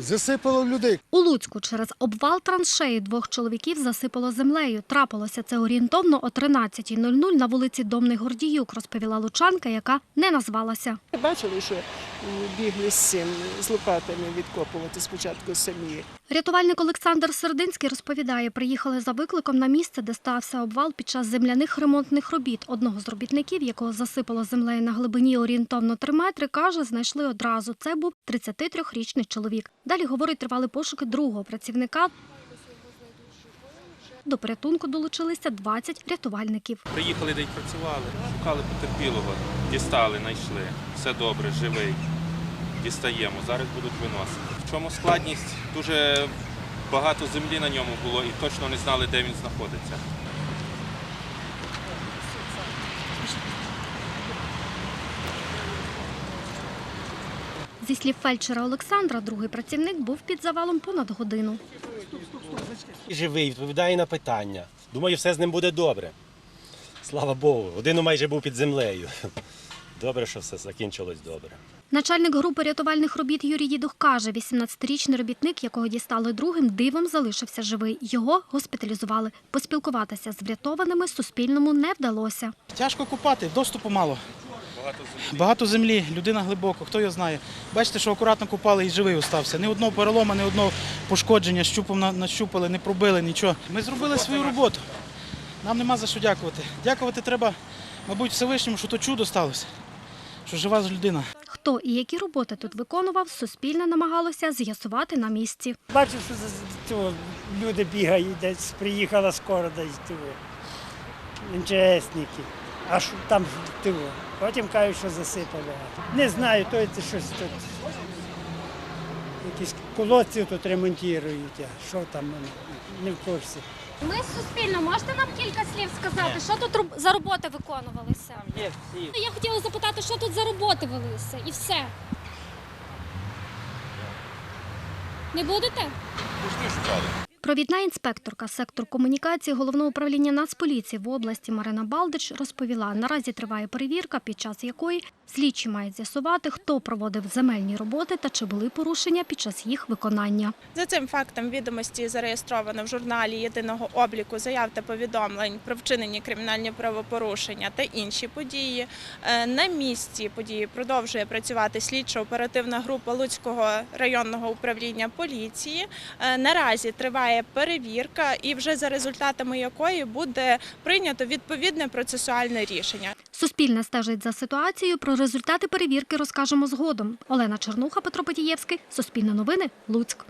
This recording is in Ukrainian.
Засипало людей. У Луцьку через обвал траншеї двох чоловіків засипало землею. Трапилося це орієнтовно о 13.00 на вулиці Домний Гордіюк, розповіла лучанка, яка не назвалася. Бачили, що бігли з цим, з лопатами відкопувати спочатку самі. Рятувальник Олександр Сердинський розповідає, приїхали за викликом на місце, де стався обвал під час земляних ремонтних робіт. Одного з робітників, якого засипало землею на глибині орієнтовно 3 метри, каже, знайшли одразу. Це був 33-річний чоловік. Далі, говорить, тривали пошуки другого працівника. До порятунку долучилися 20 рятувальників. Приїхали, де й працювали, шукали потерпілого, дістали, знайшли. Все добре, живий. Дістаємо. Зараз будуть виносити. В чому складність? Дуже багато землі на ньому було і точно не знали, де він знаходиться. Зі слів фельдшера Олександра, другий працівник був під завалом понад годину. Живий, відповідає на питання. Думаю, все з ним буде добре. Слава Богу, годину майже був під землею. Добре, що все закінчилось добре. Начальник групи рятувальних робіт Юрій Дідух каже, 18-річний робітник, якого дістали другим, дивом залишився живий. Його госпіталізували. Поспілкуватися з врятованими Суспільному не вдалося. Тяжко купати, доступу мало. Багато землі. Багато землі, людина глибоко, хто його знає. Бачите, що акуратно купали і живий остався. Ні одного перелома, ні одного пошкодження, щупом нащупали, не пробили нічого. Ми зробили свою роботу. Нам нема за що дякувати. Дякувати треба, мабуть, Всевишньому, що то чудо сталося, що жива людина. Хто і які роботи тут виконував, Суспільне намагалося з'ясувати на місці. Бачив, що цього люди бігають, десь приїхала скоро десь. МЧСники. А що там того. Потім кажуть, що засипали. Не знаю, то це щось тут. Якісь колодці тут ремонтують, а що там, не в курсі. Ми з Суспільно, можете нам кілька слів сказати, що тут роб- за роботи виконувалися? Є всі. Я хотіла запитати, що тут за роботи велися, і все. Не будете? Провідна інспекторка сектор комунікації головного управління Нацполіції в області Марина Балдич розповіла, наразі триває перевірка, під час якої слідчі мають з'ясувати, хто проводив земельні роботи та чи були порушення під час їх виконання. За цим фактом відомості зареєстровано в журналі єдиного обліку заяв та повідомлень про вчинені кримінальні правопорушення та інші події. Е, На місці події продовжує працювати слідчо-оперативна група Луцького районного управління поліції. Е, Наразі триває перевірка, і вже за результатами якої буде прийнято відповідне процесуальне рішення. Суспільне стежить за ситуацією. Про результати перевірки розкажемо згодом. Олена Чернуха, Петро Потієвський, Суспільне новини, Луцьк.